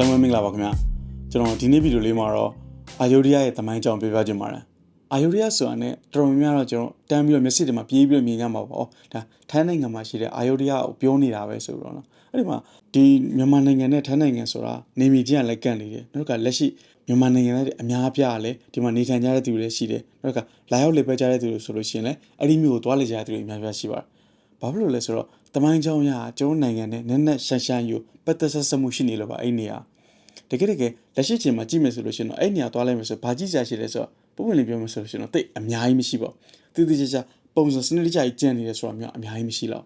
အားလုံးပဲမင်္ဂလာပါခင်ဗျာကျွန်တော်ဒီနေ့ဗီဒီယိုလေးမှာတော့အာယိုဒီယာရဲ့သမိုင်းကြောင်းပြောပြချင်ပါတယ်အာယိုဒီယာဆိုတာနဲ့တော်တော်များများတော့ကျွန်တော်တန်းပြီးတော့မျက်စိတွေမှာပြေးပြီးတော့မြင်ကြမှာပေါ့ဒါထိုင်းနိုင်ငံမှာရှိတဲ့အာယိုဒီယာကိုပြောနေတာပဲဆိုတော့နော်အဲ့ဒီမှာဒီမြန်မာနိုင်ငံနဲ့ထိုင်းနိုင်ငံဆိုတာနေမီချင်းကလည်းကန့်နေတယ်နောက်ကလက်ရှိမြန်မာနိုင်ငံသားတွေအများအပြားကလည်းဒီမှာနေထိုင်ကြတဲ့သူတွေလည်းရှိတယ်နောက်ကလာရောက်လေပဲကြတဲ့သူတွေဆိုလို့ရှိရင်လည်းအဲ့ဒီမျိုးကိုသွားလေကြတဲ့သူတွေအများကြီးရှိပါတယ်ဘာဖြစ်လို့လဲဆိုတော့တမိုင်းကြောင်းရကျွန်တော်နိုင်ငံနဲ့နက်နက်ရှန်ရှန်ယူပတ်သက်ဆက်ဆက်မှုရှိနေလို့ပါအဲ့နေရာ တကယ်တကယ်လက်ရှိချိန်မှာကြည့်မယ်ဆိုလို့ရှိရင်တော့အဲ့နေရာသွားလိုက်မယ်ဆိုဘာကြည့်စရာရှိလဲဆိုတော့ပုံမှန်လေးပြောမယ်ဆိုလို့ရှိရင်တော့တိတ်အများကြီးမရှိပါဘူးတိတိကျကျပုံစံစနစ်တကျကြီးကျန်နေတယ်ဆိုတာမျိုးအများကြီးမရှိတော့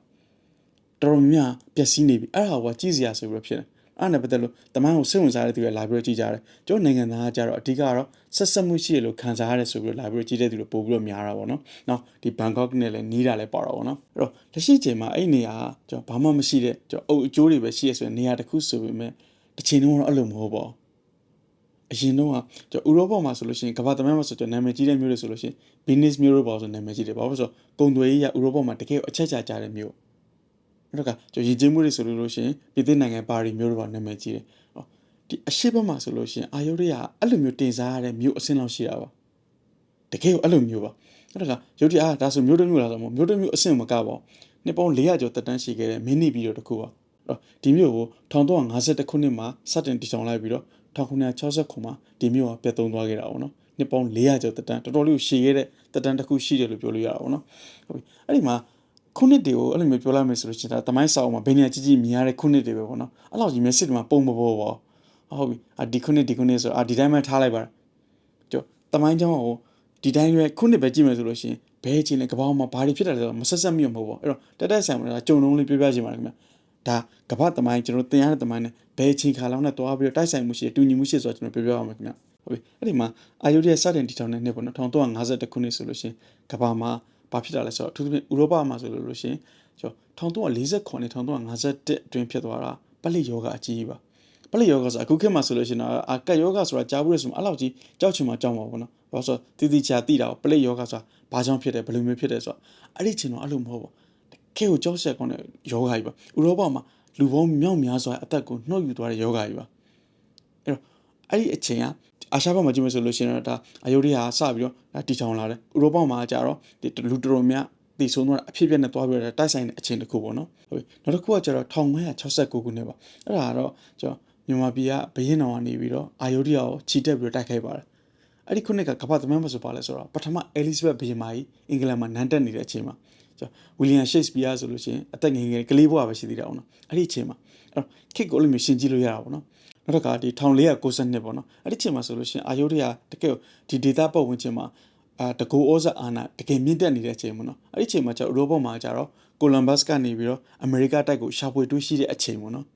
တော်တော်များပျက်စီးနေပြီအဲ့ဒါကကြည့်စရာဆိုပြီးတော့ဖြစ်တယ်အဲ့နဲ့ပတ်သက်လို့တမိုင်းကိုစိတ်ဝင်စားတဲ့သူတွေလာပြီးတော့ကြည့်ကြတယ်ကျွန်တော်နိုင်ငံသားကကြတော့အဓိကတော့ဆက်ဆက်မှုရှိရလို့ခံစားရတယ်ဆိုပြီးတော့လာပြီးတော့ကြည့်တဲ့သူတွေပို့ပြီးတော့များတာပေါ့နော်။နောက်ဒီဘန်ကောက်နဲ့လည်းနီးတာလည်းပါတော့ပေါ့နော်။အဲ့တော့လက်ရှိချိန်မှာအဲ့နေရာကကျွန်တော်ဘာမှမရှိတဲ့ကျွန်တော်အုပ်အကျိုးတွေပဲရှိရဆိုရင်နေရာတစ်ခုဆိုပေမဲ့ တစ်ချိန်လုံးတော့အဲ့လိုမဟုတ်ပါဘူး။အရင်တော့ကကျွန်တော်ဥရောပမှာဆိုလို့ရှိရင်ကမ္ဘာသမိုင်းမှာဆိုကျွန်တော်နာမည်ကြီးတဲ့မြို့တွေဆိုလို့ရှိရင် Venice မြို့လို့ပေါ့ဆိုနာမည်ကြီးတယ်။ဘာလို့ဆိုတော့ကုန်သွယ်ရေးရဥရောပမှာတကယ်အချက်ချာကြတဲ့မြို့။အဲ့တော့ကကျွန်တော်ရည်ကျင်းမှုတွေဆိုလို့ရှိရင်ပြည်သစ်နိုင်ငံပါရီမြို့လို့ပေါ့နာမည်ကြီးတယ်။ဟောဒီအရှိဘက်မှာဆိုလို့ရှိရင်အာယုဒရအဲ့လိုမျိုးတင်စားရတဲ့မြို့အဆင့်လောက်ရှိတာပါ။တကယ်ကိုအဲ့လိုမျိုးပါ။အဲ့တော့ကရုပ်တအားဒါဆိုမြို့တစ်မြို့လားဆိုတော့မြို့တစ်မြို့အဆင့်မကပါဘူး။နှစ်ပေါင်း400ကျော်တက်တန်းရှိခဲ့တဲ့မင်းနီဗီဒီယိုတစ်ခုပါ။အဲ့တော့ ဒီမြို့ကို1352ခုနှစ်မှာစတင်တည်ထောင်လိုက်ပြီးတော့1960ခုမှာဒီမြို့ကပြတ်သုံးသွားခဲ့တာပေါ့နော်။နှစ်ပေါင်း400ကျော်တက်တန်းတော်တော်လေးကိုရှည်ခဲ့တဲ့တက်တန်းတစ်ခုရှိတယ်လို့ပြောလို့ရတာပေါ့နော်။ဟုတ်ပြီ။အဲ့ဒီမှာခုနှစ်တွေကိုအဲ့လိုမျိုးပြောလိုက်မယ်ဆိုလို့ရှိရင်ဒါတမိုင်းစာအုပ်မှာဘယ်နေရာကြီးကြီးမြင်ရတဲ့ခုနှစ်တွေပဲပေါ့နော်အဲ့လောက်ကြီးမျက်စိတွေမှာပုံမပေါ်ပါဟုတ်ပြီအာဒီခုနှစ်ဒီခုနှစ်ဆိုအာဒီတိုင်းမှထားလိုက်ပါကျော်တမိုင်းကျောင်းကိုဒီတိုင်းရွယ်ခုနှစ်ပဲကြည့်မယ်ဆိုလို့ရှိရင်ဘဲချင်းနဲ့ကပောင်းမှာဘာတွေဖြစ်တယ်လဲဆိုတော့မဆက်ဆက်မိမဟုတ်ပါအဲ့တော့တက်တက်ဆန်မှာကြုံလုံးလေးပြောပြချင်ပါတယ်ခင်ဗျ ဒါကပတ်တမိုင်းကျွန်တော်သင်ရတဲ့တမိုင်းနဲ့ဘဲချင်းခါလောင်းနဲ့တွားပြီးတော့တိုက်ဆိုင်မှုရှိတူညီမှုရှိဆိုတော့ကျွန်တော်ပြောပြပါမယ်ခင်ဗျဟုတ်ပြီအဲ့ဒီမှာအာယုဒရဲ့စတင်တည်ထောင်တဲ့နှစ်ပေါ့နော်1351ခုနှစ်ဆိုလို့ရှိရင်ကဘာမှာဘာဖြစ်တာလဲဆိုတော့အထူးသဖြင့်ဥရောပမှာဆိုလို့လို့ရှိရင်ကျွန်တော်1349နဲ့1351အတွင်းဖြစ်သွားတာပလိယောဂအကြီးကြီးပါပလိယောဂဆိုအခုခေတ်မှာဆိုလို့ရှိရင်တော့အကတ်ယောဂဆိုတာကြားဘူးရဆိုမှအဲ့လောက်ကြီးကြောက်ချင်မှကြောက်မှာပေါ့နော်ဘာလို့ဆိုတိတိကျတိတာပလိယောဂဆိုတာဘာကြောင့်ဖြစ်တယ်ဘယ်လိုမျိုးဖြစ်တယ်ဆိုတော့အဲ့ဒီချင်းတော့အဲ့လိုမဟုတ်ဘူး ခဲကိုကြောက်ဆက်ကောင်းတဲ့ယောဂကြီးပါဥရောပမှာလူပေါင်းမြောက်များစွာအသက်ကိုနှုတ်ယူသွားတဲ့ယောဂကြီးပါအဲ့တော့အဲ့ဒီအချိန်ကအာရှဘက်မှာကြည့်မယ်ဆိုလို့ရှိရင်တော့ဒါအယုဒ္ဓယာစပြီးတော့ဒါတီချောင်လာတယ်ဥရောပမှာကြတော့ဒီလူတော်တော်များတည်ဆုံးသွားအဖြစ်ပြက်နဲ့သွားပြီးတော့တိုက်ဆိုင်တဲ့အချိန်တစ်ခုပေါ့နော်ဟုတ်ပြီနောက်တစ်ခုကကျတော့1969ခုနှစ်ပါအဲ့ဒါကတော့ကျွန်တော်မြန်မာပြည်ကဘရင်တော်ကနေပြီးတော့အာယုဒ္ဓယာကိုခြိတက်ပြီးတော့တိုက်ခိုက်ပါတယ်အဲ့ဒီခုနှစ်ကကမ္ဘာသမန်းမဆိုပါလဲဆိုတော့ပထမအဲလစ်ဇဘက်ဘရင်မကြီးအင်္ဂလန်မှာနန်းတက်နေတဲ့အချိန်မှာကျွန်တော် ဝီလီယံရှိတ်စပီယာဆိုလို့ရှိရင်အသက်ငယ်ငယ်ကလေးဘဝပဲရှိသေးတာပေါ့နော်အဲ့ဒီအချိန်မှာအဲ့တော့ခစ်ကိုလည်းမျိုးရှင်းကြည့်လို့ရတာပေါ့နော်နောက်တစ်ခါဒီ1492ပေါ့နော်အဲ့ဒီချိန်မှာဆိုလို့ရှိရင်အာယုဒ္ဓယာတကယ်ဒီဒေတာပတ်ဝန်းကျင်မှာအာတကူဩဇာအာဏာတကယ်မြင့်တက်နေတဲ့အချိန်ပေါ့နော်အဲ့ဒီချိန်မှာကျတော့ဥရောပမှာကျတော့ကိုလမ်ဘတ်ကနေပြီးတော့အမေရိကတိုက်ကိုရှာဖွေတွေ့ရှိတဲ့အချိန်ပေါ့နော်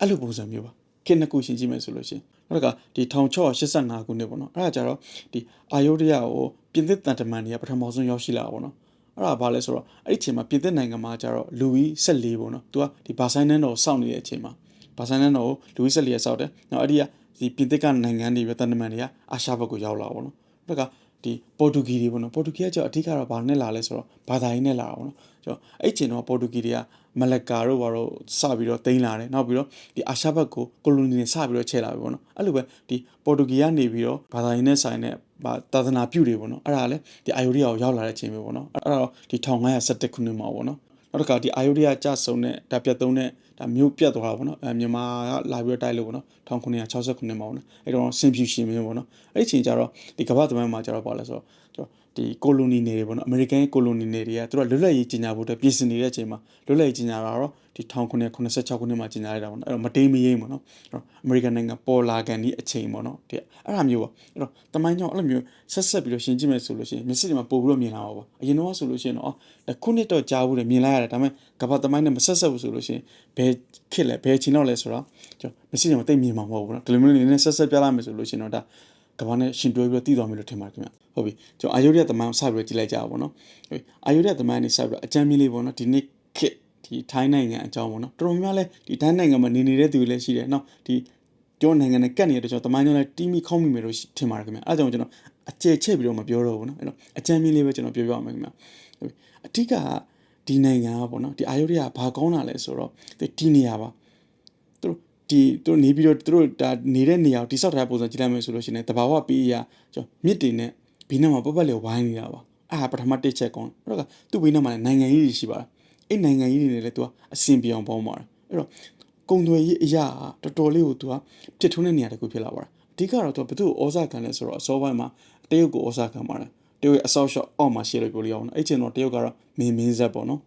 အဲ့လိုပုံစံမျိုးပါခေတ်နှစ်ခုရှင်းကြည့်မယ်ဆိုလို့ရှိရင်နောက်ကဒီ1685ခုနှစ်ပေါ့နော်အဲ့ဒါကြတော့ဒီအာယုဒ္ဓယာကိုပြင်သစ်တန်တမန်တွေကပထမဆုံးရောက်ရှိလာတာပေါ့နော် အဲ့ဒါဘာလဲဆိုတော့အဲ့ဒီအချိန်မှာပြင်သစ်နိုင်ငံမှာကျတော့လူဝီ14ပေါ့နော်သူကဒီဘာဆိုင်နန်းတော်စောင့်နေတဲ့အချိန်မှာဘာဆိုင်နန်းတော်ကိုလူဝီ14ရစောင့်တယ်နောက်အဲ့ဒီကဒီပြင်သစ်ကနိုင်ငံတွေပဲတန်တမန်တွေကအာရှဘက်ကိုရောက်လာပေါ့နော်နောက်ကဒီပေါ်တူဂီတွေပေါ့နော်ပေါ်တူဂီကကျတော့အဓိကတော့ဘာနဲ့လာလဲဆိုတော့ဘာသာရေးနဲ့လာတာပေါ့နော်ကျွန်တော်အဲ့ချိန်တော့ပေါ်တူဂီတွေကမလကာတို့ဘာလို့စပြီးတော့တိန်းလာတယ်နောက်ပြီးတော့ဒီအာရှဘက်ကိုကိုလိုနီတွေစပြီးတော့ချဲ့လာပြီပေါ့နော်အဲ့လိုပဲဒီပေါ်တူဂီကနေပြီးတော့ဘာသာရေးနဲ့ဆိုင်တဲ့ဘာ သာသနာပြုတွေပေါ့နော်အဲ့ဒါလည်းဒီအာယုရိယာကိုရောက်လာတဲ့ချိန်ပဲပေါ့နော်အဲ့တော့ဒီ1517ခုနှစ်မှာပေါ့နော်နောက်တစ်ခါဒီအာယုရိယာကြဆုံတဲ့ဒါပြတ်သုံးတဲ့ဒါမျိုးပြတ်သွားတာပေါ့နော်အဲမြန်မာကလာပြီးတော့တိုက်လို့ပေါ့နော်1969မှာပေါ့နော်အဲ့တော့စင်ဖြူရှင်မင်းပေါ့နော်အဲ့ဒီချိန်ကျတော့ဒီကမ္ဘာသမိုင်းမှာကျတော့ပါလဲဆိုတော့ ဒီကိုလိုနီနယ်တွေပေါ့နော်အမေရိကန်ကိုလိုနီနယ်တွေကသူတို့လွတ်လပ်ရေးကြီးညာဖို့အတွက်ပြင်ဆင်နေတဲ့အချိန်မှာလွတ်လပ်ရေးကြီးညာတာတော့ဒီ1986ခုနှစ်မှာကြီးညာလိုက်တာပေါ့နော်အဲ့တော့မတိမ်မယိမ့်ပေါ့နော်အဲ့တော့အမေရိကန်နိုင်ငံပေါ်လာကန်ဒီအချိန်ပေါ့နော်ဒီအဲ့ဒါမျိုးပါအဲ့တော့တမိုင်းကြောင့်အဲ့လိုမျိုးဆက်ဆက်ပြီးတော့ရှင်းကြည့်မယ်ဆိုလို့ရှိရင်မျက်စိတွေမှာပို့ပြီးတော့မြင်လာပါပေါ့အရင်တော့ဆိုလို့ရှိရင်တော့အော်ခုနှစ်တော့ကြားဘူးတယ်မြင်လိုက်ရတယ်ဒါပေမဲ့ကမ္ဘာတမိုင်းနဲ့မဆက်ဆက်ဘူးဆိုလို့ရှိရင်ဘယ်ခစ်လဲဘယ်ချိန်တော့လဲဆိုတော့ကျွန်တော်မျက်စိတွေမှာတိတ်မြင်မှာမဟုတ်ဘူးနော်ဒီလိုမျိုးနေနဲ့ဆက်ဆက်ပြလိုက်မယ်ဆိုလို့ရှိရင်တော့ဒါကဘာနဲ့ရှင်တွဲပြီးတော့တည်သွားမယ်လို့ထင်ပါတယ်ခင်ဗျဟုတ်ပြီကျွန်တော်အာယုဒရတမန်စပြီးတော့ကြည့်လိုက်ကြပါဘောနော်ဟုတ်ပြီအာယုဒရတမန်နေစပြီးတော့အကြမ်းမြင်လေးပေါ့နော်ဒီနေ့ခစ်ဒီထိုင်းနိုင်ငံအကြောင်းပေါ့နော်တော်တော်များများလဲဒီထိုင်းနိုင်ငံမှာနေနေတဲ့သူတွေလည်းရှိတယ်နော်ဒီကျောင်းနိုင်ငံနဲ့ကတ်နေတဲ့ကျွန်တော်တမန်ကျောင်းလဲတီးမိခေါင်းမိမယ်လို့ထင်ပါတယ်ခင်ဗျအဲဒါကြောင့်ကျွန်တော်အကျယ်ချက်ပြီးတော့မပြောတော့ဘူးနော်အဲ့တော့အကြမ်းမြင်လေးပဲကျွန်တော်ပြောပြအောင်မယ်ခင်ဗျဟုတ်ပြီအဓိကဒီနိုင်ငံကပေါ့နော်ဒီအာယုဒရကဘာကောင်းတာလဲဆိုတော့ဒီနေရာပါသူတို့ဒီသူတို့နေပြီးတော့သူတို့ဒါနေတဲ့နေရာကိုတိဆောက်ထားတဲ့ပုံစံကြည့်လိုက်မယ်ဆိုလို့ရှိရင်တဘာဝပေးရကျွန်တော်မြစ်တင်နဲ့ ဘေးနားမှာပတ်ပတ်လေဝိုင်းနေတာပါအာပထမတစ်ချက်ကောင်းအဲ့တော့သူ့ဘေးနားမှာလည်းနိုင်ငံကြီးတွေရှိပါတယ်အဲ့နိုင်ငံကြီးတွေနဲ့လည်းသူကအစင်ပြောင်ပေါင်းပါတယ်အဲ့တော့ကုံသွယ်ရေးအရာတော်တော်လေးကိုသူကပြစ်ထုံးတဲ့နေရာတစ်ခုဖြစ်လာပါတယ်အဓိကတော့သူကဘသူ့ကိုဩဇာခံလဲဆိုတော့အစောပိုင်းမှာတရုတ်ကိုဩဇာခံပါတယ်တရုတ်ရဲ့အဆောက်ရှော့အောက်မှာရှိလို့ပြောလို့ရအောင်နော်အဲ့ချိန်တော့တရုတ်ကတော့မင်းမင်းဆက်ပေါ့နော်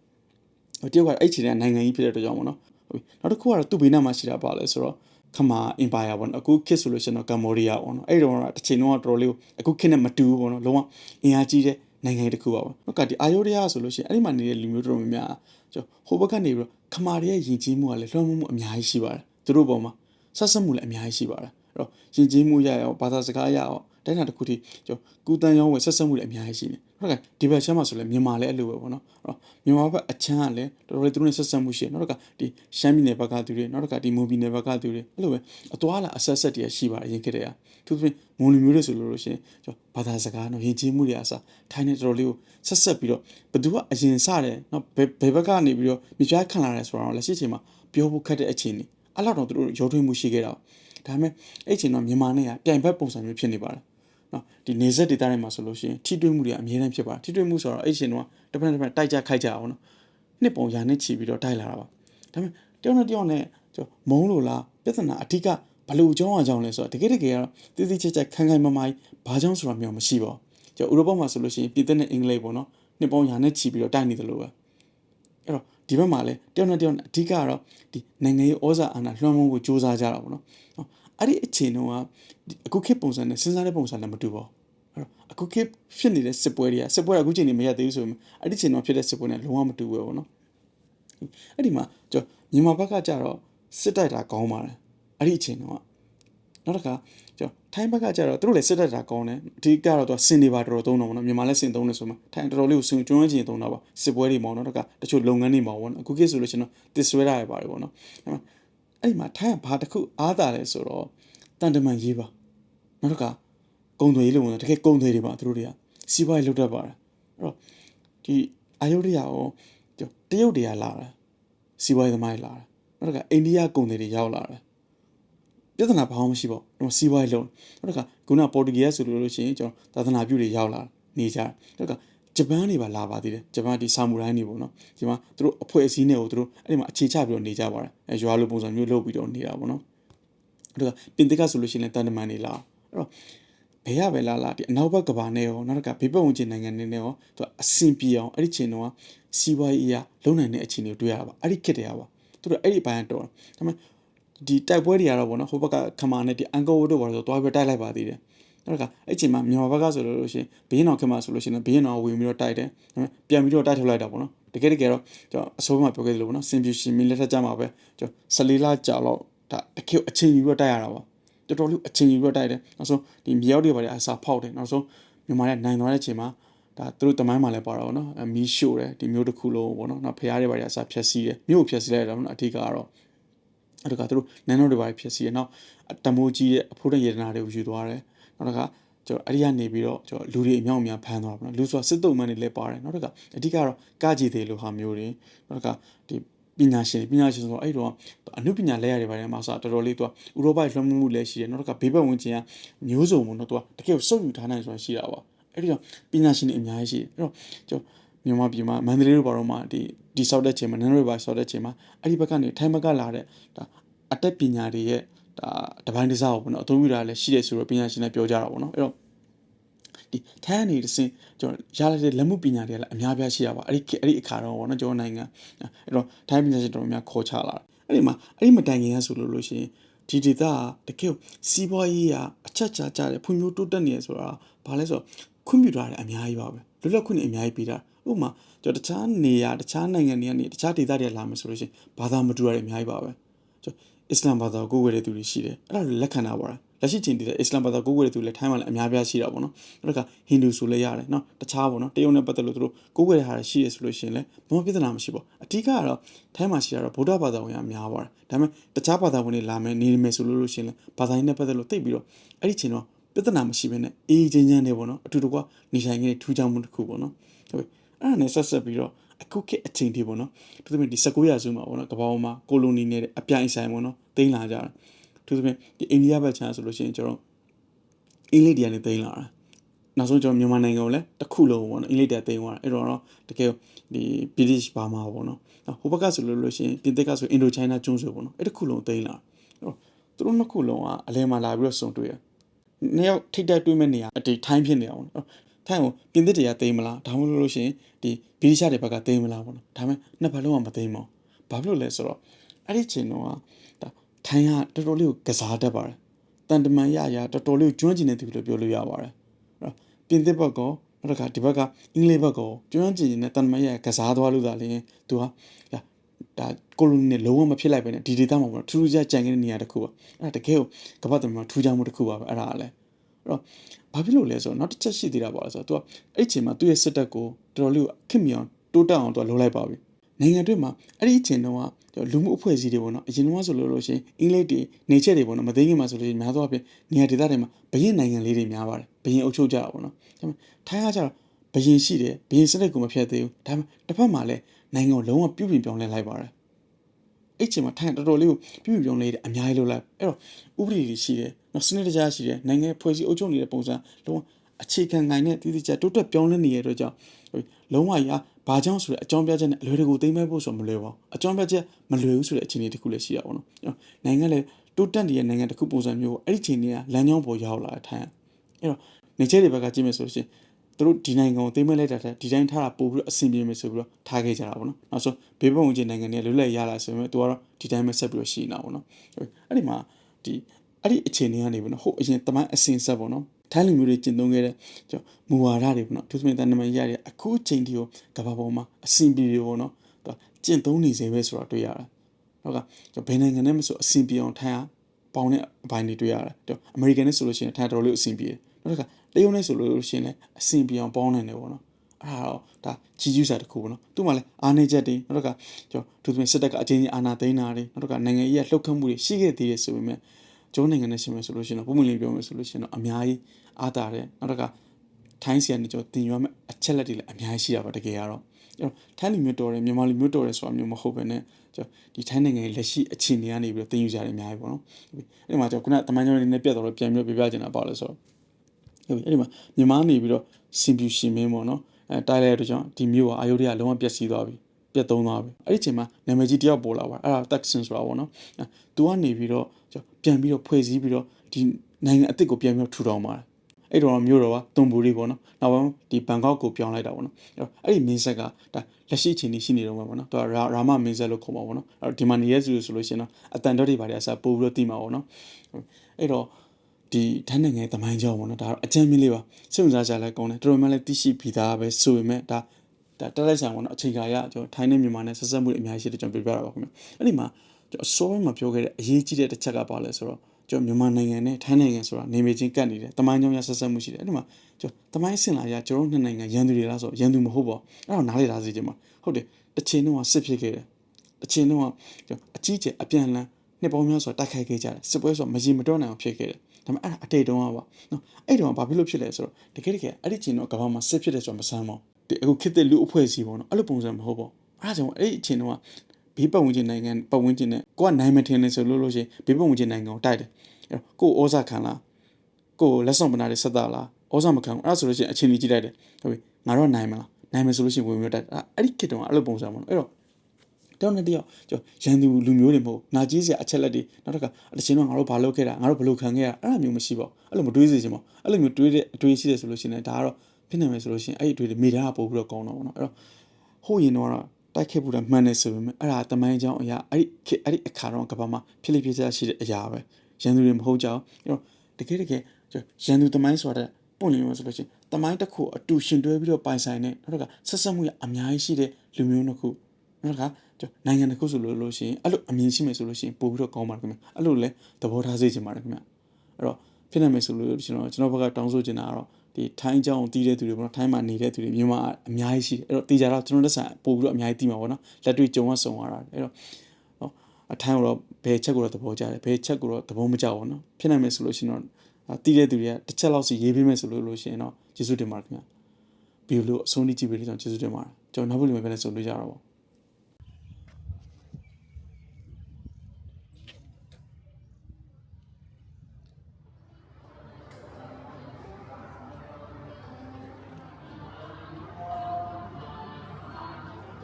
တရုတ်ကအဲ့ချိန်ကနိုင်ငံကြီးဖြစ်တဲ့အတွက်ကြောင့်ပေါ့နော်ဟုတ်ပြီနောက်တစ်ခုကတော့သူ့ဘေးနားမှာရှိတာပါလဲဆိုတော့ ခမာအင်ပါယာပေါ့နော်အခုခေတ်ဆိုလို့ရှိရင်တော့ကမ္ဘောဒီးယားပေါ့နော်အဲ့ဒီတော့တစ်ချိန်တော့တော်တော်လေးကိုအခုခေတ်နဲ့မတူဘူးပေါ့နော်လုံးဝအင်အားကြီးတဲ့နိုင်ငံတစ်ခုပါပေါ့နောက်ကဒီအာယိုဒီယာဆိုလို့ရှိရင်အဲ့ဒီမှာနေတဲ့လူမျိုးတော်တော်များများကျွန်တော်ဟိုဘက်ကနေပြီးတော့ခမာတွေရဲ့ယဉ်ကျေးမှုကလည်းလွှမ်းမိုးမှုအများကြီးရှိပါတယ်သူတို့ပေါ်မှာဆက်ဆက်မှုလည်းအများကြီးရှိပါတယ်အဲ့ တော့ယဉ်ကျေးမှုရရောဘာသာစကားရရောတိုင်းတာတစ်ခုထိကျွန်တော်ကုတန်ရောင်းဝယ်ဆက်ဆက်မှုလည်းအများကြီးရှိနေနောက်ကဒီဘက်ချမ်းမှာဆိုလည်းမြန်မာလည်းအဲ့လိုပဲပေါ့နော်အဲ့တော့မြန်မာဘက်အချမ်းကလည်းတော်တော်လေးသူတို့နဲ့ဆက်ဆက်မှုရှိတယ်နောက်ကဒီရှမ်းပြည်နယ်ဘက်ကသူတွေနောက်ကဒီမွန်ပြည်နယ်ဘက်ကသူတွေအဲ့လိုပဲအသွားလာအဆက်ဆက်တည်းရှိပါတယ်အရင်ခေတ်တည်းကသူတို့မွန်လူမျိုးတွေဆိုလို့ရှိရင်ကျွန်တော်ဘာသာစကားနော်ယဉ်ကျေးမှုတွေအစားထိုင်းနဲ့တော်တော်လေးကိုဆက်ဆက်ပြီးတော့ဘသူကအရင်စတယ်နော်ဘယ်ဘယ်ဘက်ကနေပြီးတော့မြပြခံလာတယ်ဆိုတော့လက်ရှိအချိန်မှာပြောဖို့ခက်တဲ့အခြေအနေ အဲ့လောက်တော့သူတို့ရောထွေးမှုရှိခဲ့တာဒါပေမဲ့အဲ့ချိန်တော့မြန်မာနဲ့ကပြိုင်ဘက်ပုံစံမျိုးဖြစ်နေပါတယ်နော်ဒီနေဆက်ဒေတာတွေမှာဆိုလို့ရှိရင်ထိတွေ့မှုတွေအများကြီးဖြစ်ပါတယ်ထိတွေ့မှုဆိုတော့အဲ့ချိန်တော့တစ်ဖက်တစ်ဖက်တိုက်ကြခိုက်ကြအောင်နော်နှစ်ပုံရာနဲ့ချီပြီးတော့တိုက်လာတာပါဒါပေမဲ့တယောက်နဲ့တယောက်နဲ့ကျွန်တော်မုန်းလို့လားပြဿနာအဓိကဘလို့အကြောင်းအကြောင်းလဲဆိုတော့တကယ်တကယ်ကတော့တိတိကျကျခိုင်ခိုင်မာမာဘာကြောင့်ဆိုတာမျိုးမရှိပါဘူးကျွန်တော်ဥရောပမှာဆိုလို့ရှိရင်ပြည်သက်နဲ့အင်္ဂလိပ်ပေါ့နော်နှစ်ပုံရာနဲ့ချီပြီးတော့တိုက်နေတယ်လို့ပဲအဲ့တော့ ဒီဘက်မှာလည်းတယောက်နဲ့တယောက်အဓိကကတော့ဒီနိုင်ငံရေးဩဇာအာဏာလွှမ်းမိုးဖို့စ조사ကြတာပေါ့နော်အဲ့ဒီအချိန်တုန်းကအခုခေတ်ပုံစံနဲ့စဉ်းစားတဲ့ပုံစံနဲ့မတူပါဘူးအဲ့တော့အခုခေတ်ဖြစ်နေတဲ့စစ်ပွဲတွေကစစ်ပွဲကအခုချိန်နေမရသေးဘူးဆိုရင်အဲ့ဒီချိန်တော့ဖြစ်တဲ့စစ်ပွဲနဲ့လုံးဝမတူဘူးပေါ့နော်အဲ့ဒီမှာကျွန်တော်မြန်မာဘက်ကကြတော့စစ်တိုက်တာကောင်းပါတယ်အဲ့ဒီအချိန်တော့နောက်တစ်ခါ ကျွန်တော်ထိုင်းဘက်ကကြတော့သူတို့လည်းစစ်တိုက်တာကောင်းတယ်အဓိကတော့သူကစင်နေပါတော်တော်သုံးတော့ပေါ့နော်မြန်မာလည်းစင်သုံးတယ်ဆိုမှထိုင်းတော်တော်လေးကိုစင်ကျွမ်းကျင်သုံးတာပါစစ်ပွဲတွေမှာနောက်တစ်ခါတချို့လုပ်ငန်းတွေမှာပေါ့နော်အခုခေတ်ဆိုလို့ရှိရင်တော့တစ်ဆွဲတာရပါတယ်ပေါ့နော်အဲ့ဒီမှာထိုင်းကဘာတစ်ခုအားတာလဲဆိုတော့တန်တမန်ရေးပါနောက်တစ်ခါကုံသွေးလို့ပေါ့နော်တကယ်ကုံသွေးတွေပါသူတို့တွေကစီးပွားရေးလုပ်တတ်ပါတယ်အဲ့တော့ဒီအာယုဒ္ဓရာရောတရုတ်တွေကလာတာစီးပွားရေးသမားတွေလာတာနောက်တစ်ခါအိန္ဒိယကုံသွေးတွေရောက်လာတယ် ပြဿနာဘာမှမရှိပါဘူးတော့စီးပွားရေးလုံးနောက်တစ်ခါခုနပေါ်တူဂီဆိုလို့လို့ရှိရင်ကျွန်တော်သာသနာပြုတွေရောက်လာနေကြတယ်နောက်တစ်ခါဂျပန်တွေပါလာပါသေးတယ်ဂျပန်ဒီဆာမူရိုင်းတွေပေါ့နော်ဒီမှာသူတို့အဖွဲ့အစည်းနဲ့ကိုသူတို့အဲ့ဒီမှာအခြေချပြီးတော့နေကြပါတယ်အဲရွာလိုပုံစံမျိုးလုပ်ပြီးတော့နေတာပေါ့နော်အဲ့တော့ပင်တက်ကဆိုလို့ရှိရင်တန်တမန်တွေလာအဲ့တော့ဘယ်ရပဲလာလာဒီအနောက်ဘက်ကဘာနဲ့ရောနောက်တစ်ခါဘေးပတ်ဝန်းကျင်နိုင်ငံတွေနဲ့ရောသူအဆင်ပြေအောင်အဲ့ဒီချိန်တော့စီးပွားရေးအရာလုံနိုင်တဲ့အခြေအနေကိုတွေ့ရတာပါအဲ့ဒီခက်တယ်ရပါသူတို့အဲ့ဒီဘိုင်းတော့ဒါပေမဲ့ ဒီတိုက်ပွဲတွေကတော့ဗောနော်ဟိုဘက်ကခမာနဲ့ဒီအန်ကောဝတ်တို့ဘာလို့ဆိုတော့တွားပြီးတိုက်လိုက်ပါသေးတယ်နောက်ကအဲ့ချိန်မှာမြန်မာဘက်ကဆိုလို့ရှိရင်ဘေးရင်တော်ခင်မှာဆိုလို့ရှိရင်ဘေးရင်တော်ဝင်ပြီးတော့တိုက်တယ်ပြန်ပြီးတော့တိုက်ထုတ်လိုက်တာပေါ့နော်တကယ်တကယ်တော့ကျွန်တော်အစိုးရမှာပြောခဲ့သလိုပေါ့နော်စင်ပြူရှင်မင်းလက်ထက်ကြမှာပဲကျွန်တော်14လကြာတော့ဒါတကယ်အချိန်ယူပြီးတော့တိုက်ရတာပါတော်တော်လေးအချိန်ယူပြီးတော့တိုက်တယ်နောက်ဆုံးဒီမြေရောက်တွေပါလေအစာဖောက်တယ်နောက်ဆုံးမြန်မာရဲ့နိုင်သွားတဲ့ချိန်မှာဒါသူတို့တမိုင်းမှာလည်းပါတာပေါ့နော်မီးရှို့တယ်ဒီမျိုးတစ်ခုလုံးပေါ့နော်နောက်ဖျားတွေပါလေအစာဖြက်စီးတယ်မြို့ဖြက်စီးလိုက်တာပေါ့နော်အဓိကကတော့ အဲ့ဒါကသူတို့နန်းတော်တွေပါဖြက်စီးတယ်နောက်တမိုးကြီးတဲ့အဖိုးတဲ့ယေဒနာတွေကိုယူသွားတယ်နောက်တစ်ခါကျွန်တော်အဲ့ဒီကနေပြီးတော့ကျွန်တော်လူတွေအမြောက်အများဖမ်းသွားပါတော့လူဆိုတာစစ်တုံးမှန်းတွေလည်းပါတယ်နောက်တစ်ခါအဓိကတော့ကကြည်သေးလို့ဟာမျိုးတွေနောက်တစ်ခါဒီပညာရှင်ပညာရှင်ဆိုတော့အဲ့တော့အနုပညာလက်ရတယ်ပါတယ်မှာဆိုတော်တော်လေးသူကဥရောပလွှမ်းမိုးမှုလည်းရှိတယ်နောက်တစ်ခါဘေးဘက်ဝင်ချင်းကမျိုးစုံပေါ့နော်သူကတကယ်စုပ်ယူထားနိုင်ဆိုတာရှိတာပါအဲ့ဒီတော့ပညာရှင်တွေအများကြီးရှိတယ်အဲ့တော့ကျွန်တော် မြန်မာပြည်မှာမန္တလေးတို့ဘာလို့မှဒီဒီဆောက်တဲ့ချိန်မှာနန်းတို့ဘာဆောက်တဲ့ချိန်မှာအဲ့ဒီဘက်ကနေထိုင်းဘက်ကလာတဲ့ဒါအတက်ပညာတွေရဲ့ဒါတပိုင်းတစားပေါ့နော်အသုံးပြုတာလည်းရှိတယ်ဆိုတော့ပညာရှင်တွေပြောကြတာပေါ့နော်အဲ့တော့ဒီထိုင်းအနေနဲ့စင်ကျွန်တော်ရလာတဲ့လက်မှုပညာတွေလည်းအများပြားရှိရပါအဲ့ဒီအဲ့ဒီအခါတော့ပေါ့နော်ကျွန်တော်နိုင်ငံအဲ့တော့ထိုင်းပညာရှင်တော်များခေါ်ချလာအဲ့ဒီမှာအဲ့ဒီမတိုင်ခင်ကဆိုလို့လို့ရှိရင်ဒီဒေတာတကယ်စီးပွားရေးကအချက်ချာကြတယ်ဖွံ့ဖြိုးတိုးတက်နေရဆိုတာဘာလဲဆိုတော့ခွင့်ပြုထားတယ်အများကြီးပါပဲလွတ်လပ်ခွင့်တွေအများကြီးပေးတာ ဥပမာကျွန်တော်တခြားနေရာတခြားနိုင်ငံတွေကနေတခြားဒေသတွေလာမယ်ဆိုလို့ရှိရင်ဘာသာမတူရတယ်အများကြီးပါပဲကျွန်တော်အစ္စလာမ်ဘာသာကိုကိုယ်ဝယ်တဲ့သူတွေရှိတယ်အဲ့ဒါလက်ခံတာပါလားလက်ရှိချိန်တည်းအစ္စလာမ်ဘာသာကိုကိုယ်ဝယ်တဲ့သူလည်းထိုင်းမှာလည်းအများပြားရှိတာပေါ့နော်အဲ့ဒါကဟိန္ဒူဆိုလည်းရတယ်နော်တခြားပေါ့နော်တရုတ်နဲ့ပတ်သက်လို့သူတို့ကိုကိုယ်ဝယ်တဲ့ဟာရှိရဆိုလို့ရှိရင်လည်းဘာမှပြဿနာမရှိပါဘူးအဓိကကတော့ထိုင်းမှာရှိတာတော့ဗုဒ္ဓဘာသာဝင်ကများပါတယ်ဒါပေမဲ့တခြားဘာသာဝင်တွေလာမယ်နေမယ်ဆိုလို့ရှိရင်လည်းဘာသာရေးနဲ့ပတ်သက်လို့သိပြီးတော့အဲ့ဒီချိန်တော့ပြဿနာမရှိဘဲနဲ့အေးချင်းချင်းနေပေါ့နော်အတူတကွနေဆိုင်ကနေထူးခြားမှုတစ်ခုပေါ့နော်ဟုတ်ပြီ အဲ့ဒါနဲ့ဆက်ဆက်ပြီးတော့အခုခေတ်အချိန်ထိပေါ့နော်သူသမီးဒီ19ရာစုမှာပေါ့နော်ကမ္ဘာပေါ်မှာကိုလိုနီနဲ့အပြိုင်ဆိုင်ပေါ့နော်တိမ့်လာကြတာသူသမီးဒီအိန္ဒိယဘက်ခြမ်းဆိုလို့ရှိရင်ကျွန်တော်အင်္ဂလိပ်တရားနဲ့တိမ့်လာတာနောက်ဆုံးကျွန်တော်မြန်မာနိုင်ငံကိုလည်းတစ်ခုလုံးပေါ့နော်အင်္ဂလိပ်တရားတိမ့်သွားတာအဲ့တော့တော့တကယ်ဒီ British ဘာမှာပေါ့နော်ဟိုဘက်ကဆိုလို့လို့ရှိရင်ပြင်သစ်ကဆို Indo China ကျွန်းဆိုပေါ့နော်အဲ့တစ်ခုလုံးတိမ့်လာအဲ့တော့သူတို့နှစ်ခုလုံးကအလဲမှာလာပြီးတော့စုံတွေ့ရနှစ်ယောက်ထိတ်တက်တွေ့မဲ့နေရအတိထိုင်းဖြစ်နေအောင်ပေါ့ ထိုင်းကိုပြင်သစ်တရားသိမ်းမလားဒါမှမဟုတ်လို့ရှိရင်ဒီဗီဒီရှားတွေဘက်ကသိမ်းမလားပေါ့နော်ဒါပေမဲ့နှစ်ဘက်လုံးကမသိမ်းပါဘူးဘာဖြစ်လို့လဲဆိုတော့အဲ့ဒီချိန်တော့ဒါထိုင်းကတော်တော်လေးကိုကစားတတ်ပါတယ်တန်တမန်ရရတော်တော်လေးကိုကျွမ်းကျင်နေသူလို့ပြောလို့ရပါတယ်အဲ့တော့ပြင်သစ်ဘက်ကောနောက်တစ်ခါဒီဘက်ကအင်္ဂလိပ်ဘက်ကောကျွမ်းကျင်နေတဲ့တန်တမန်ရကစားသွားလို့သာလျှင်သူကဒါကိုလိုနီနဲ့လုံးဝမဖြစ်လိုက်ပဲနဲ့ဒီဒေသမှာပေါ့ထူးထူးခြားကြံခဲ့တဲ့နေရာတစ်ခုပါအဲ့ဒါတကယ်ကိုကမ္ဘာ့တမန်ထူးခြားမှုတစ်ခုပါပဲအဲ့ဒါကလည်းအဲ့ တော့ဘာဖြစ်လို့လဲဆိုတော့နောက်တစ်ချက်ရှိသေးတာပေါ့ဆိုတော့ तू ကအဲ့ချိန်မှာသူ့ရဲ့စစ်တပ်ကိုတော်တော်လေးကိုခင်မြောင်တိုးတက်အောင် तू လှုပ်လိုက်ပါပြီနိုင်ငံတွေမှာအဲ့ဒီအချိန်တုန်းကလူမှုအဖွဲ့အစည်းတွေပေါ့နော်အရင်တုန်းကဆိုလို့လို့ရှိရင်အင်္ဂလိပ်တွေနေချက်တွေပေါ့နော်မသိခင်မှာဆိုလို့များသောအားဖြင့်နေရာဒေသတွေမှာဘရင်နိုင်ငံလေးတွေများပါတယ်ဘရင်အုပ်ချုပ်ကြတာပေါ့နော်ဒါပေမဲ့ထိုင်းကကျတော့ဘရင်ရှိတယ်ဘရင်စနစ်ကိုမဖျက်သေးဘူးဒါပေမဲ့တစ်ဖက်မှာလည်းနိုင်ငံကိုလုံးဝပြုပြင်ပြောင်းလဲလိုက်ပါတယ် အဲ့ချိန်မှာထိုင်းတော်တော်လေးကိုပြုပြင်ပြောင်းလဲတယ်အများကြီးလုပ်လိုက်အဲ့တော့ဥပဒေတွေရှိတယ်နော်စနစ်တကျရှိတယ်နိုင်ငံဖွဲ့စည်းအုပ်ချုပ်နေတဲ့ပုံစံလုံးဝအခြေခံငိုင်းနဲ့တည်တည်ကြတိုးတက်ပြောင်းလဲနေရတဲ့ကြောင့်လုံးဝရဘာကြောင့်ဆိုတဲ့အကြောင်းပြချက်နဲ့အလွယ်တကူသိမ့်မဲ့ဖို့ဆိုမလွယ်ပါဘူးအကြောင်းပြချက်မလွယ်ဘူးဆိုတဲ့အခြေအနေတစ်ခုလည်းရှိရပါတော့နော်နိုင်ငံလည်းတိုးတက်နေတဲ့နိုင်ငံတစ်ခုပုံစံမျိုးအဲ့ဒီချိန်တွေကလမ်းကြောင်းပေါ်ရောက်လာတဲ့ထိုင်အဲ့တော့နေချက်တွေဘက်ကကြည့်မယ်ဆိုလို့ရှိရင် သူတို့ဒီနိုင်ငံကိုသိမ်းမဲ့လိုက်တာတဲ့ဒီတိုင်းထားတာပို့ပြီးတော့အဆင်ပြေမယ်ဆိုပြီးတော့ထားခဲ့ကြတာပေါ့နော်နောက်ဆုံးဘေးဘုံချင်းနိုင်ငံတွေလွတ်လပ်ရလာဆိုပေမဲ့သူကတော့ဒီတိုင်းပဲဆက်ပြီးတော့ရှိနေတာပေါ့နော်အဲ့ဒီမှာဒီအဲ့ဒီအခြေအနေကနေပေါ့နော်ဟုတ်အရင်တမိုင်းအစင်ဆက်ပေါ့နော်ထိုင်းလူမျိုးတွေကျင့်သုံးခဲ့တဲ့ကျွန်တော်မူဝါဒတွေပေါ့နော်သူသမီးတန်နမရရအခုချိန်ထိကိုကဘာပေါ်မှာအဆင်ပြေပေါ့နော်သူကျင့်သုံးနေစေပဲဆိုတာတွေ့ရတာနောက်ကကျွန်တော်ဘယ်နိုင်ငံနဲ့မဆိုအဆင်ပြေအောင်ထိုင်းအောင်ပေါင်းတဲ့အပိုင်းတွေတွေ့ရတယ်ကျွန်တော်အမေရိကန်နဲ့ဆိုလို့ရှိရင်ထိုင်းတော်တော်လေးအဆင်ပြေတယ် နောက်တစ်ခါတရုတ်နဲ့ဆိုလို့ရှိရင်လည်းအဆင်ပြေအောင်ပေါင်းနိုင်တယ်ပေါ့နော်အဲ့ဒါတော့ဒါကြီးကျူးစာတစ်ခုပေါ့နော်သူ့မှာလည်းအားနေချက်တွေနောက်တစ်ခါကျွန်တော်သူသမီးစစ်တပ်ကအချင်းချင်းအာဏာသိမ်းတာတွေနောက်တစ်ခါနိုင်ငံရေးလှုပ်ခတ်မှုတွေရှိခဲ့သေးတယ်ဆိုပေမဲ့ကျုံးနိုင်ငံနဲ့ရှင်မယ်ဆိုလို့ရှိရင်တော့ပုံမှန်လေးပြောမယ်ဆိုလို့ရှိရင်တော့အများကြီးအားတာတယ်နောက်တစ်ခါထိုင်းဆီကနေကျွန်တော်တင်ရွရမယ့်အချက်လက်တွေလည်းအများကြီးရှိတာပါတကယ်ကတော့ကျွန်တော်ထိုင်းလူမျိုးတော်တယ်မြန်မာလူမျိုးတော်တယ်ဆိုတာမျိုးမဟုတ်ဘဲနဲ့ကျွန်တော်ဒီထိုင်းနိုင်ငံရဲ့လက်ရှိအခြေအနေကနေပြီးတော့တင်ယူကြတယ်အများကြီးပေါ့နော်အဲ့ဒီမှာကျွန်တော်ခုနတမန်ကျော်နေနဲ့ပြတ်တော့ပြန်ပြီးတော့ပြပြချင်တာပါလို့ဆိုတော့ ဟုတ်ပြီအဲ့ဒီမှာမြန်မာနေပြီးတော့စင်ပြူရှင်မင်းပေါ့နော်အဲတိုက်လိုက်တဲ့ကြောင့်ဒီမျိုးကအာယုဒ္ဓရလုံးဝပျက်စီးသွားပြီပြတ်သုံးသွားပြီအဲ့ဒီချိန်မှာနာမည်ကြီးတယောက်ပေါ်လာပါအဲ့ဒါ Texan ဆိုတာပေါ့နော်အဲသူကနေပြီးတော့ပြန်ပြီးတော့ဖွဲ့စည်းပြီးတော့ဒီနိုင်ငံအစ်စ်ကိုပြန်ပြီးတော့ထူထောင်ပါတယ်အဲ့တော့မျိုးတော်ကသွန်ဘူရီပေါ့နော်နောက်ပိုင်းဒီဘန်ကောက်ကိုပြောင်းလိုက်တာပေါ့နော်အဲ့တော့အဲ့ဒီမင်းဆက်ကဒါလက်ရှိအချိန်ကြီးရှိနေတော့မှာပေါ့နော်သူကရာမမင်းဆက်လို့ခေါ်မှာပေါ့နော်အဲ့တော့ဒီမှာနေရစုဆိုလို့ရှိရင်တော့အတန်တော်တွေပါတယ်အစားပို့ပြီးတော့တည်မှာပေါ့နော်အဲ့တော့ ဒီတန်းနိုင်ငံတမိုင်းကြောင်းပေါ့နော်ဒါအကျဉ်းမြင့်လေးပါစိတ်ဝင်စားကြလဲကောင်းတယ်တော်တော်များလည်းသိရှိပြီးသားပဲဆိုပေမဲ့ဒါဒါတက်လိုက်ဆိုင်ပေါ့နော်အခြေခံရကျွန်တော်ထိုင်းနဲ့မြန်မာနဲ့ဆက်ဆက်မှုတွေအများကြီးရှိတယ်ကျွန်တော်ပြောပြတာပါခင်ဗျအဲ့ဒီမှာကျွန်တော်အစောပိုင်းမှာပြောခဲ့တဲ့အရေးကြီးတဲ့တစ်ချက်ကပါလဲဆိုတော့ကျွန်တော်မြန်မာနိုင်ငံနဲ့ထိုင်းနိုင်ငံဆိုတာနေမချင်းကတ်နေတယ်တမိုင်းကြောင်းရဆက်ဆက်မှုရှိတယ်အဲ့ဒီမှာကျွန်တော်တမိုင်းစင်လာရကျွန်တော်တို့နှစ်နိုင်ငံရန်သူတွေလားဆိုရန်သူမဟုတ်ပါဘူးအဲ့တော့နားလေထားစီခြင်းမှာဟုတ်တယ်တစ်ချိန်လုံးကစစ်ဖြစ်ခဲ့တယ်တစ်ချိန်လုံးကကျွန်တော်အကြီးကျယ်အပြန်လန်းနှစ်ပေါင်းများစွာတိုက်ခိုက်ခဲ့ကြတယ်စစ်ပွဲဆိုမကြီးမတော့နိုင်အောင်ဖြစ်ခဲ့တယ် ဒါပေမဲ့အဲ့ဒါအတိတ်တုန်းကပါနော်အဲ့တုန်းကဘာဖြစ်လို့ဖြစ်လဲဆိုတော့တကယ်တကယ်အဲ့ဒီချိန်တော့ကမ္ဘာမှာစစ်ဖြစ်တယ်ဆိုတာမဆန်းပါဘူးဒီအခုခေတ်သစ်လူအဖွဲ့အစည်းပေါ့နော်အဲ့လိုပုံစံမဟုတ်ပါဘူးအဲ့ဒါကြောင့်အဲ့ဒီအချိန်တုန်းကဘေးပတ်ဝန်းကျင်နိုင်ငံပတ်ဝန်းကျင်နဲ့ကိုကနိုင်မထင်နေဆိုလို့လို့ရှိရင်ဘေးပတ်ဝန်းကျင်နိုင်ငံကိုတိုက်တယ်အဲ့တော့ကိုဩဇာခံလားကိုလက်ဆောင်ပနာတွေဆက်တာလားဩဇာမခံဘူးအဲ့ဒါဆိုလို့ရှိရင်အချိန်ကြီးကြည့်လိုက်တယ်ဟုတ်ပြီငါတော့နိုင်မလားနိုင်မယ်ဆိုလို့ရှိရင်ဝင်ပြီးတိုက်အဲ့ဒီခေတ်တုန်းကအဲ့လိုပုံစံပေါ့နော်အဲ့တော့ တောင်းနေတယောက်ကျော်ရန်သူလူမျိုးတွေမဟုတ်နာကြီးစရာအချက်လက်တွေနောက်တစ်ခါအတချင်းတော့ငါတို့ဘာလုပ်ခဲ့တာငါတို့ဘယ်လိုခံခဲ့ရအဲ့လိုမျိုးမရှိပါဘူးအဲ့လိုမတွေးစေချင်ပါဘူးအဲ့လိုမျိုးတွေးတဲ့အတွေးရှိတယ်ဆိုလို့ရှိရင်ဒါကတော့ဖြစ်နိုင်မယ်ဆိုလို့ရှိရင်အဲ့ဒီအတွေးတွေမိသားပို့ပြီးတော့ကောင်းတော့ပေါ့နော်အဲ့တော့ဟိုရင်တော့တိုက်ခဲ့ဖို့တော့မှန်တယ်ဆိုပေမဲ့အဲ့ဒါတမိုင်းကြောင်းအရာအဲ့ဒီအဲ့ဒီအခါတော့ကဘာမှာဖြစ်လိဖြစ်ချရှိတဲ့အရာပဲရန်သူတွေမဟုတ်ကြအောင်အဲ့တော့တကယ်တကယ်ရန်သူတမိုင်းဆိုတဲ့ပွင့်လင်းလို့ဆိုလို့ရှိရင်တမိုင်းတစ်ခုအတူရှင်တွဲပြီးတော့ပိုင်ဆိုင်တဲ့နောက်တစ်ခါဆက်ဆက်မှုရအများကြီးရှိတဲ့လူမျိုးတစ်ခုနောက်တစ်ခါ နိုင်ငံတစ်ခုဆိုလို့လို့ရှိရင်အဲ့လိုအမြင်ရှိမယ်ဆိုလို့ရှိရင်ပို့ပြီးတော့ကောင်းပါတယ်ခင်ဗျအဲ့လိုလဲသဘောထားစေချင်ပါတယ်ခင်ဗျအဲ့တော့ဖြစ်နိုင်မယ်ဆိုလို့ကျွန်တော်ကျွန်တော်ဘက်ကတောင်းဆိုချင်တာကတော့ဒီထိုင်းကြောင်းတည်တဲ့သူတွေပေါ့နော်ထိုင်းမှာနေတဲ့သူတွေမြန်မာအများကြီးရှိတယ်အဲ့တော့တေချာတော့ကျွန်တော်လက်ဆန်ပို့ပြီးတော့အများကြီးတည်မှာပေါ့နော်လက်တွေ့ကြုံရဆုံရတာအဲ့တော့နော်အထိုင်းတော့ဘယ်ချက်ကိုတော့သဘောကျတယ်ဘယ်ချက်ကိုတော့သဘောမကျဘူးနော်ဖြစ်နိုင်မယ်ဆိုလို့ရှိရင်တော့တည်တဲ့သူတွေကတစ်ချက်လောက်စီရေးပေးမယ်ဆိုလို့လို့ရှိရင်တော့ကျေးဇူးတင်ပါတယ်ခင်ဗျဗီဒီယိုလို့အဆုံးထိကြည့်ပေးလို့ကျွန်တော်ကျေးဇူးတင်ပါတယ်ကျွန်တော်နောက်ဘက်လူမျိုးပဲနဲ့စုံတွေ့ကြတာပေါ့